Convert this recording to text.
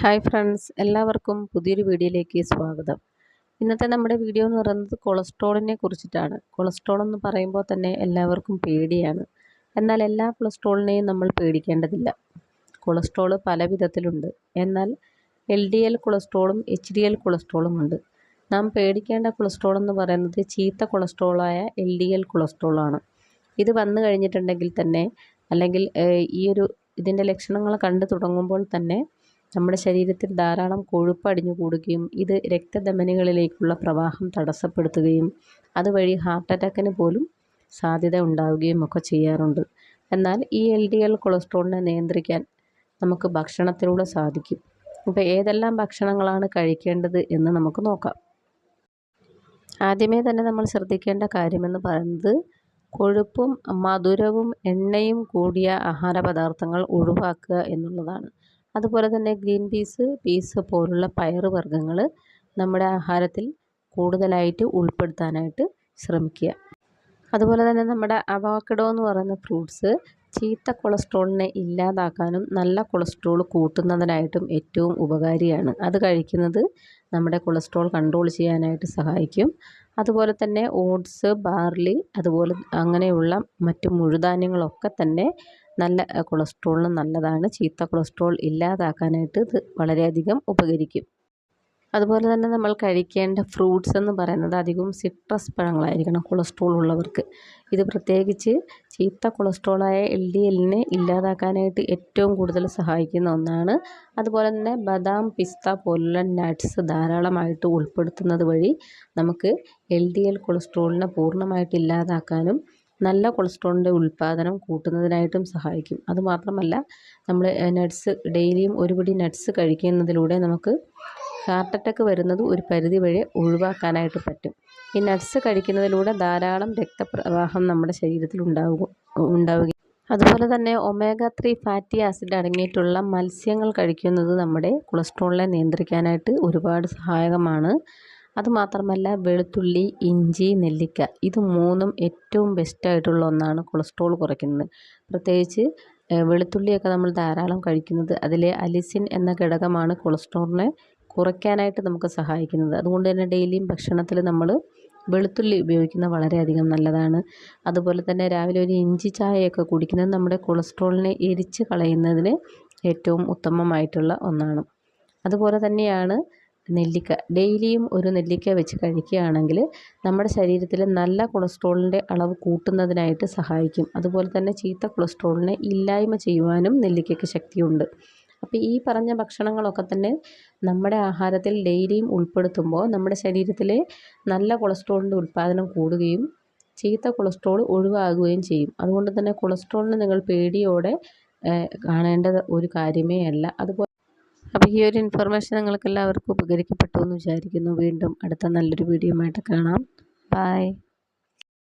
Hi friends എല്ലാവർക്കും പുതിയൊരു വീഡിയോയിലേക്ക് സ്വാഗതം. ഇന്നത്തെ നമ്മുടെ വീഡിയോ എന്ന് പറയുന്നത് കൊളസ്ട്രോളിനെ കുറിച്ചിട്ടാണ്. കൊളസ്ട്രോൾ എന്ന് പറയുമ്പോൾ തന്നെ എല്ലാവർക്കും പേടിയാണ്. എന്നാൽ എല്ലാ കൊളസ്ട്രോളിനെയും നമ്മൾ പേടിക്കേണ്ടതില്ല. കൊളസ്ട്രോൾ പല വിധത്തിലുണ്ട്. എന്നാൽ എൽ ഡി എൽ കൊളസ്ട്രോളും എച്ച് ഡി എൽ കൊളസ്ട്രോളും ഉണ്ട്. നാം പേടിക്കേണ്ട കൊളസ്ട്രോൾ എന്ന് പറയുന്നത് ചീത്ത കൊളസ്ട്രോളായ എൽ ഡി എൽ കൊളസ്ട്രോളാണ്. ഇത് വന്നു കഴിഞ്ഞിട്ടുണ്ടെങ്കിൽ തന്നെ അല്ലെങ്കിൽ ഈ ഒരു ഇതിന്റെ ലക്ഷണങ്ങൾ കണ്ടു തുടങ്ങുമ്പോൾ തന്നെ നമ്മുടെ ശരീരത്തിൽ ധാരാളം കൊഴുപ്പ് അടിഞ്ഞു കൂടുകയും ഇത് രക്തധമനികളിലേക്കുള്ള പ്രവാഹം തടസ്സപ്പെടുത്തുകയും അതുവഴി ഹാർട്ട് അറ്റാക്കിന് പോലും സാധ്യത ഉണ്ടാവുകയും ഒക്കെ ചെയ്യാറുണ്ട്. എന്നാൽ ഈ എൽ ഡി എൽ കൊളസ്ട്രോളിനെ നിയന്ത്രിക്കാൻ നമുക്ക് ഭക്ഷണത്തിലൂടെ സാധിക്കും. ഇപ്പോൾ ഏതെല്ലാം ഭക്ഷണങ്ങളാണ് കഴിക്കേണ്ടത് എന്ന് നമുക്ക് നോക്കാം. ആദ്യമേ തന്നെ നമ്മൾ ശ്രദ്ധിക്കേണ്ട കാര്യമെന്ന് പറയുന്നത് കൊഴുപ്പും മധുരവും എണ്ണയും കൂടിയ ആഹാര പദാർത്ഥങ്ങൾ ഒഴിവാക്കുക എന്നുള്ളതാണ്. അതുപോലെ തന്നെ ഗ്രീൻ പീസ് പീസ് പോലുള്ള പയറുവർഗങ്ങൾ നമ്മുടെ ആഹാരത്തിൽ കൂടുതലായിട്ട് ഉൾപ്പെടുത്താനായിട്ട് ശ്രമിക്കുക. അതുപോലെ തന്നെ നമ്മുടെ അവാക്കഡോ എന്ന് പറയുന്ന ഫ്രൂട്ട്സ് ചീത്ത കൊളസ്ട്രോളിനെ ഇല്ലാതാക്കാനും നല്ല കൊളസ്ട്രോൾ കൂട്ടുന്നതിനായിട്ടും ഏറ്റവും ഉപകാരിയാണ്. അത് കഴിക്കുന്നത് നമ്മുടെ കൊളസ്ട്രോൾ കൺട്രോൾ ചെയ്യാനായിട്ട് സഹായിക്കും. അതുപോലെ തന്നെ ഓട്സ് ബാർലി അതുപോലെ അങ്ങനെയുള്ള മറ്റു മുഴുധാന്യങ്ങളൊക്കെ തന്നെ നല്ല കൊളസ്ട്രോളിന് നല്ലതാണ്. ചീത്ത കൊളസ്ട്രോൾ ഇല്ലാതാക്കാനായിട്ട് ഇത് വളരെയധികം ഉപകരിക്കും. അതുപോലെ തന്നെ നമ്മൾ കഴിക്കേണ്ട ഫ്രൂട്ട്സ് എന്ന് പറയുന്നത് അധികവും സിട്രസ് പഴങ്ങളായിരിക്കണം കൊളസ്ട്രോൾ ഉള്ളവർക്ക്. ഇത് പ്രത്യേകിച്ച് ചീത്ത കൊളസ്ട്രോളായ എൽ ഡി എല്ലിനെ ഇല്ലാതാക്കാനായിട്ട് ഏറ്റവും കൂടുതൽ സഹായിക്കുന്ന ഒന്നാണ്. അതുപോലെ തന്നെ ബദാം പിസ്ത പോലുള്ള നട്ട്സ് ധാരാളമായിട്ട് ഉൾപ്പെടുത്തുന്നത് വഴി നമുക്ക് എൽ ഡി എൽ കൊളസ്ട്രോളിനെ പൂർണമായിട്ട് ഇല്ലാതാക്കാനും നല്ല കൊളസ്ട്രോളിന്റെ ഉൽപ്പാദനം കൂട്ടുന്നതിനായിട്ടും സഹായിക്കും. അതുമാത്രമല്ല നമ്മൾ നട്ട്സ് ഡെയിലിയും ഒരു പിടി നട്ട്സ് കഴിക്കുന്നതിലൂടെ നമുക്ക് ഹാർട്ട് അറ്റാക്ക് വരുന്നത് ഒരു പരിധി വരെ ഒഴിവാക്കാനായിട്ട് പറ്റും. ഈ നട്ട്സ് കഴിക്കുന്നതിലൂടെ ധാരാളം രക്തപ്രവാഹം നമ്മുടെ ശരീരത്തിൽ ഉണ്ടാവുക ഉണ്ടാവുകയും അതുപോലെ തന്നെ ഒമേഗ ത്രീ ഫാറ്റി ആസിഡ് അടങ്ങിയിട്ടുള്ള മത്സ്യങ്ങൾ കഴിക്കുന്നത് നമ്മുടെ കൊളസ്ട്രോളിനെ നിയന്ത്രിക്കാനായിട്ട് ഒരുപാട് സഹായകമാണ്. അതുമാത്രമല്ല വെളുത്തുള്ളി ഇഞ്ചി നെല്ലിക്ക ഇത് മൂന്നും ഏറ്റവും ബെസ്റ്റായിട്ടുള്ള ഒന്നാണ് കൊളസ്ട്രോൾ കുറയ്ക്കുന്നത്. പ്രത്യേകിച്ച് വെളുത്തുള്ളിയൊക്കെ നമ്മൾ ധാരാളം കഴിക്കുന്നത് അതിലെ അലിസിൻ എന്ന ഘടകമാണ് കൊളസ്ട്രോളിനെ കുറയ്ക്കാനായിട്ട് നമുക്ക് സഹായിക്കുന്നത്. അതുകൊണ്ട് തന്നെ ഡെയിലിയും ഭക്ഷണത്തിൽ നമ്മൾ വെളുത്തുള്ളി ഉപയോഗിക്കുന്നത് വളരെയധികം നല്ലതാണ്. അതുപോലെ തന്നെ രാവിലെ ഒരു ഇഞ്ചി ചായയൊക്കെ കുടിക്കുന്നത് നമ്മുടെ കൊളസ്ട്രോളിനെ എരിച്ച് കളയുന്നതിന് ഏറ്റവും ഉത്തമമായിട്ടുള്ള ഒന്നാണ്. അതുപോലെ തന്നെയാണ് നെല്ലിക്ക. ഡെയിലിയും ഒരു നെല്ലിക്ക വെച്ച് കഴിക്കുകയാണെങ്കിൽ നമ്മുടെ ശരീരത്തിൽ നല്ല കൊളസ്ട്രോളിന്റെ അളവ് കൂട്ടുന്നതിനായിട്ട് സഹായിക്കും. അതുപോലെ തന്നെ ചീത്ത കൊളസ്ട്രോളിനെ ഇല്ലായ്മ ചെയ്യുവാനും നെല്ലിക്കയ്ക്ക് ശക്തിയുണ്ട്. അപ്പോൾ ഈ പറഞ്ഞ ഭക്ഷണങ്ങളൊക്കെ തന്നെ നമ്മുടെ ആഹാരത്തിൽ ഡെയിലിയും ഉൾപ്പെടുത്തുമ്പോൾ നമ്മുടെ ശരീരത്തിലെ നല്ല കൊളസ്ട്രോളിന്റെ ഉൽപ്പാദനം കൂടുകയും ചീത്ത കൊളസ്ട്രോൾ ഒഴിവാകുകയും ചെയ്യും. അതുകൊണ്ട് തന്നെ കൊളസ്ട്രോളിന് നിങ്ങൾ പേടിയോടെ കാണേണ്ടത് ഒരു കാര്യമേ അല്ല. അതുപോലെ അപ്പോൾ ഈ ഒരു ഇൻഫർമേഷൻ നിങ്ങൾക്കെല്ലാവർക്കും ഉപകരിക്കപ്പെട്ടു എന്ന് വിചാരിക്കുന്നു. വീണ്ടും അടുത്ത നല്ലൊരു വീഡിയോ ആയിട്ട് കാണാം. ബായ്